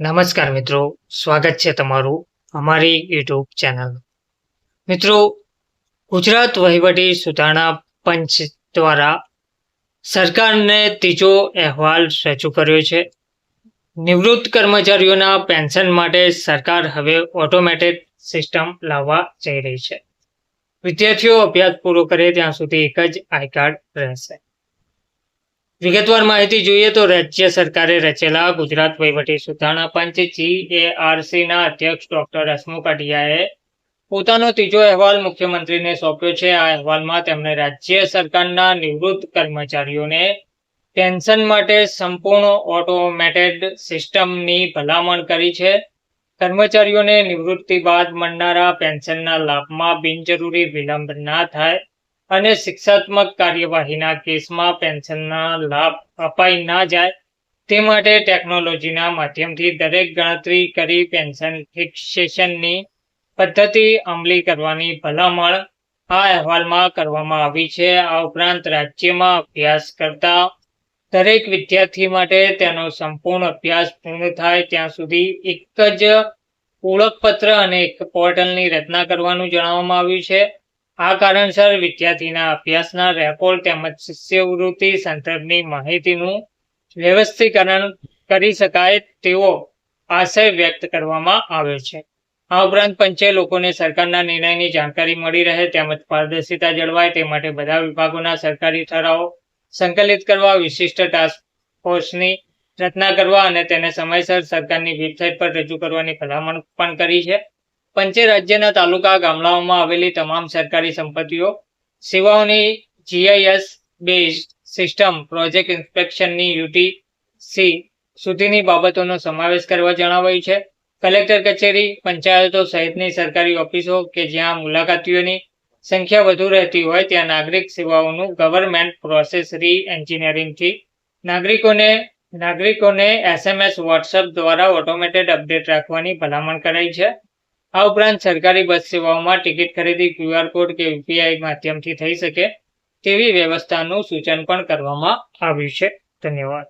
નમસ્કાર મિત્રો, સ્વાગત છે તમારું અમારી યુટ્યુબ ચેનલ મિત્રો, ગુજરાત વહીવટી સુધારણા પંચ દ્વારા સરકારને ત્રીજો અહેવાલ રજૂ કર્યો છે. નિવૃત્ત કર્મચારીઓના પેન્શન માટે સરકાર હવે ઓટોમેટેડ સિસ્ટમ લાવવા જઈ રહી છે. વિદ્યાર્થીઓ અભ્યાસ પૂરો કરે ત્યાં સુધી એક જ આઈ કાર્ડ રહેશે. વિગતવાર માહિતી જોઈએ તો રાજ્ય સરકારે રચેલા ગુજરાત વહીવટી સુધારણા પંચ જીએઆરસીના અધ્યક્ષ ડોક્ટર હસમુખ અઢિયાએ પોતાનો ત્રીજો અહેવાલ મુખ્યમંત્રીને સોંપ્યો છે. આ અહેવાલમાં તેમણે રાજ્ય સરકારના નિવૃત્ત કર્મચારીઓને પેન્શન માટે સંપૂર્ણ ઓટોમેટેડ સિસ્ટમની ભલામણ કરી છે. કર્મચારીઓને નિવૃત્તિ બાદ મળનારા પેન્શનના લાભમાં બિનજરૂરી વિલંબ ના થાય. અને શિક્ષાત્મક કાર્યવાહીના કેસમાં પેન્શનના લાભ અપાઈ ના જાય તે માટે ટેકનોલોજીના માધ્યમથી દરેક ગણતરી કરી પેન્શન ફિક્સેશનની પદ્ધતિ અમલી કરવાની ભલામણ આ અહેવાલમાં કરવામાં આવી છે. આ ઉપરાંત રાજ્યમાં અભ્યાસ કરતા દરેક વિદ્યાર્થી માટે તેનો સંપૂર્ણ અભ્યાસ પૂર્ણ થાય ત્યાં સુધી એક જ ઓળખપત્ર અને એક પોર્ટલની રચના કરવાનું જણાવવામાં આવ્યું છે. આ કારણસર વિદ્યાર્થીના અભ્યાસના રેકોર્ડ તેમજ શિષ્યવૃત્તિ સંદર્ભની માહિતીનું વ્યવસ્થીકરણ કરી શકાય તેવો આશય વ્યક્ત કરવામાં આવ્યો છે. આ ઉપરાંત પંચે લોકોને સરકારના નિર્ણયની જાણકારી મળી રહે તેમજ પારદર્શિતા જળવાય તે માટે બધા વિભાગોના સરકારી ઠરાવો સંકલિત કરવા, વિશિષ્ટ ટાસ્ક ફોર્સની રચના કરવા અને તેને સમયસર સરકારની વેબસાઇટ પર રજૂ કરવાની ભલામણ પણ કરી છે. પંચે રાજ્યના તાલુકા ગામડાઓમાં આવેલી તમામ સરકારી સંપત્તિઓ, સેવાઓની જીઆઈએસ બેઝ સિસ્ટમ, પ્રોજેક્ટ ઇન્સ્પેક્શનની યુટીસી સુધીની બાબતોનો સમાવેશ કરવા જણાવાયું છે. કલેક્ટર કચેરી, પંચાયતો સહિતની સરકારી ઓફિસો કે જ્યાં મુલાકાતીઓની સંખ્યા વધુ રહેતી હોય ત્યાં નાગરિક સેવાઓનું ગવર્મેન્ટ પ્રોસેસ રી એન્જિનિયરિંગથી નાગરિકોને નાગરિકોને એસએમએસ, વોટ્સએપ દ્વારા ઓટોમેટેડ અપડેટ રાખવાની ભલામણ કરાઈ છે. આ ઉપરાંત સરકારી બસ સેવાઓમાં ટિકિટ ખરીદી ક્યુઆર કોડ કે યુપીઆઈ માધ્યમથી થઈ શકે તેવી વ્યવસ્થાનું સૂચન પણ કરવામાં આવ્યું છે. ધન્યવાદ.